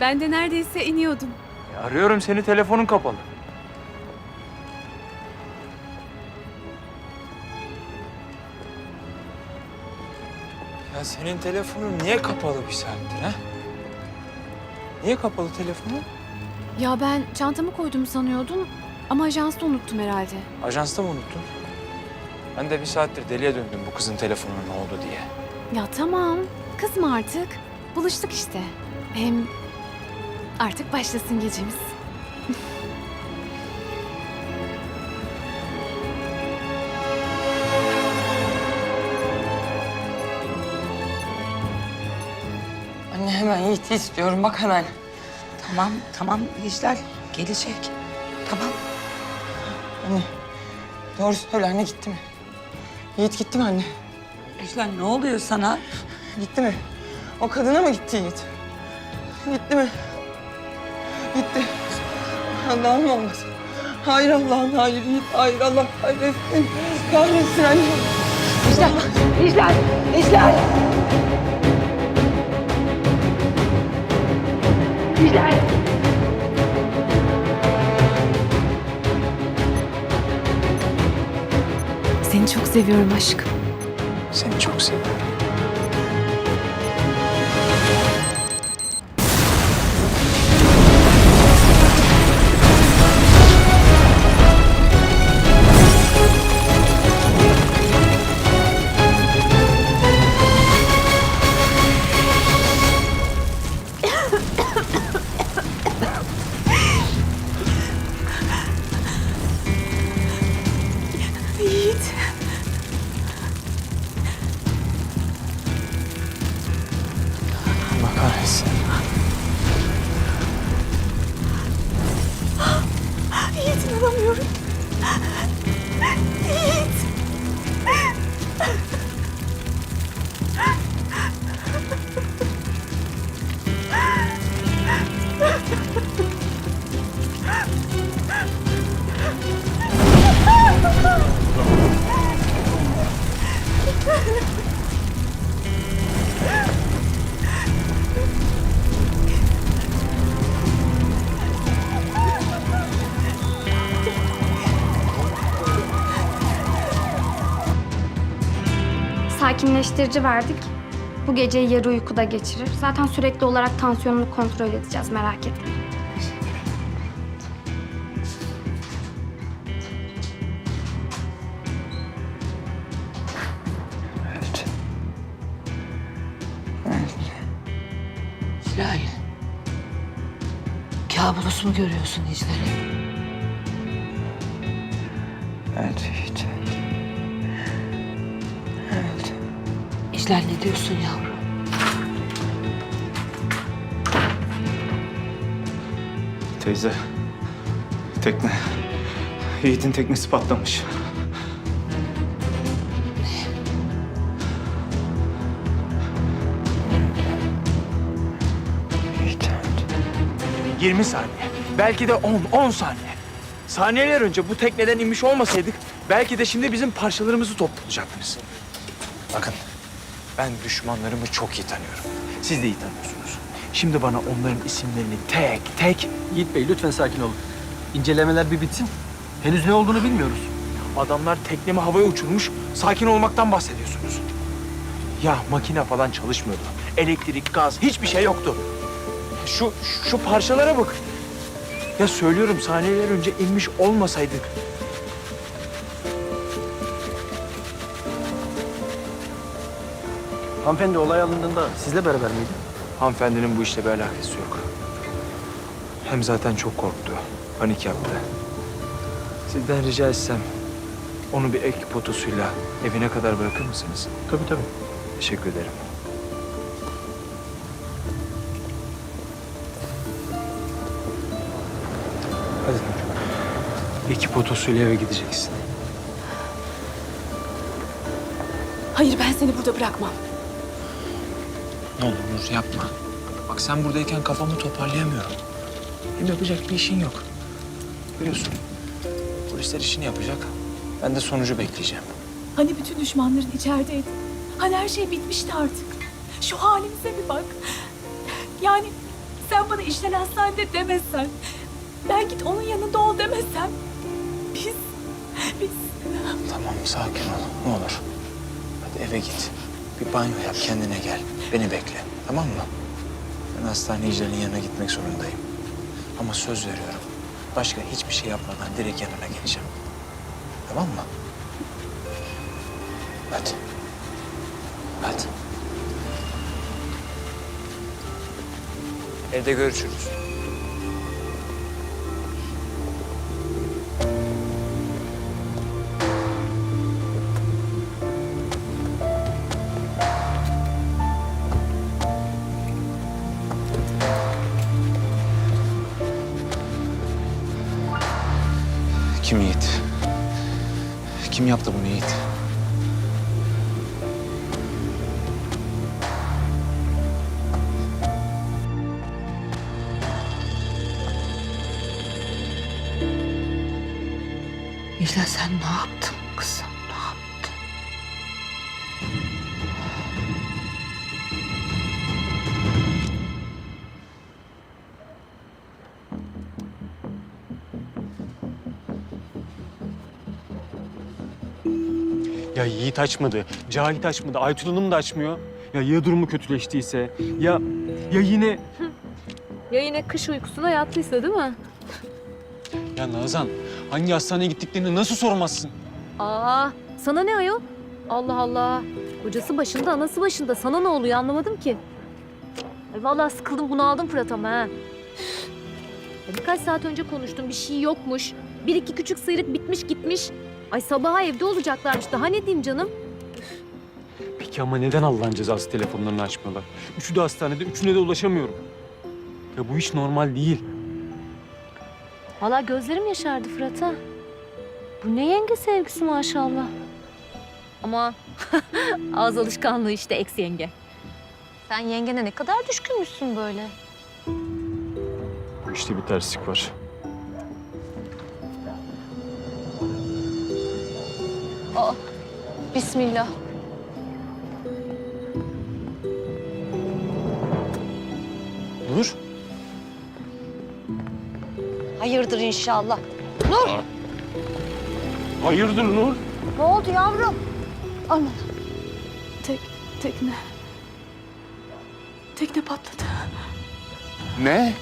Ben de neredeyse iniyordum. E, arıyorum seni telefonun kapalı. Ya senin telefonun niye kapalı bir saattir ha? Niye kapalı telefonun? Ya ben çantamı koydum sanıyordum ama ajansta unuttum herhalde. Ajansta mı unuttun? Ben de bir saattir deliye döndüm bu kızın telefonuna ne oldu diye. Ya tamam, kızma artık. Buluştuk işte. Hem artık başlasın gecemiz. Anne hemen Yiğit'i istiyorum bak hemen. Tamam, tamam İclal gelecek. Tamam. Anne doğru söyle anne gitti mi? Yiğit gitti mi anne? İclal ne oluyor sana? Gitti mi? O kadına mı gitti Yiğit? Gitti mi? Gitti. Allah'ım olmaz. Hayır Allah'ım hayır Yiğit. Hayır Allah kahretsin. Kahretsin anne. İclal, İclal, İclal. İclal. Seni çok seviyorum aşkım. Seni çok seviyorum. Kahretsin. Yiğit inanamıyorum. Yiğit. Sakinleştirici verdik. Bu geceyi yarı uykuda geçirir. Zaten sürekli olarak tansiyonunu kontrol edeceğiz merak etme. Evet. İclal. Kabus mu görüyorsun İclal? Evet Yiğit. İclal ne diyorsun yavrum? Teyze, tekne. Yiğit'in teknesi patlamış. Yiğit. 20 saniye. Belki de 10, 10 saniye. Saniyeler önce bu tekneden inmiş olmasaydık belki de şimdi bizim parçalarımızı toplayacaktınız. Bakın ben düşmanlarımı çok iyi tanıyorum. Siz de iyi tanıyorsunuz. Şimdi bana onların isimlerini tek tek Yiğit Bey lütfen sakin olun. İncelemeler bir bitsin. Henüz ne olduğunu bilmiyoruz. adamlar teknemi havaya uçurmuş sakin olmaktan bahsediyorsunuz. Ya makine falan çalışmıyordu. Elektrik, gaz hiçbir şey yoktu. Şu şu parçalara bak. Ya söylüyorum saniyeler önce inmiş olmasaydık Hanımefendi olay alındığında sizle beraber miydi? Hanımefendinin bu işle bir alakası yok. Hem zaten çok korktu. Panik yaptı. Sizden rica etsem onu bir ek potosuyla evine kadar bırakır mısınız? Tabii tabii. Teşekkür ederim. Hadi. İki potosuyla eve gideceksin. Hayır ben seni burada bırakmam. Ne olur Nur yapma. Bak sen buradayken kafamı toparlayamıyorum. Hem yapacak bir işin yok. Biliyorsun. Polisler işini yapacak. Ben de sonucu bekleyeceğim. Hani bütün düşmanların içerideydi. Hani her şey bitmişti artık. Şu halimize bir bak. Yani Sen bana işler hastanede demesen. Ben git onun yanında ol demesem. Biz, biz Tamam sakin ol ne olur. Hadi eve git. Bir banyo yap kendine gel. Beni bekle tamam mı? Ben hastane icralinin yanına gitmek zorundayım. Ama söz veriyorum. Başka hiçbir şey yapmadan direkt yanına geleceğim. Tamam mı? Hadi. Hadi. Evde görüşürüz. Kim Yiğit? Kim yaptı bunu Yiğit? İclal sen ne yaptın Ya Yiğit açmadı, Cahit açmadı, Aytun Hanım da açmıyor. Ya ya durumu kötüleştiyse, ya ya yine... Ya yine kış uykusuna yattıysa değil mi? Ya Nazan, hangi hastaneye gittiklerini nasıl sormazsın? Aa, sana ne ayol? Allah Allah. Kocası başında, anası başında. Sana ne oluyor anlamadım ki. Ay vallahi sıkıldım, bunu aldım Fırat ama ha. Üf. Ya birkaç saat önce konuştum, bir şey yokmuş. Bir iki küçük sıyrık bitmiş gitmiş. Ay sabaha evde olacaklarmış. Daha ne diyeyim canım? Peki ama neden Allah'ın cezası telefonlarını açmıyorlar? Üçü de hastanede, üçüne de ulaşamıyorum. Ya bu iş normal değil. Vallahi gözlerim yaşardı Fırat ha. Bu ne yenge sevgisi maşallah. Ama ağız alışkanlığı işte ex yenge. Sen yengene ne kadar düşkünmüşsün böyle. Bu işte bir terslik var. Bismillah. Nur, Hayırdır inşallah. hayırdır Nur? Ne oldu yavrum? Aman. tek, tekne. Tekne patladı. Ne?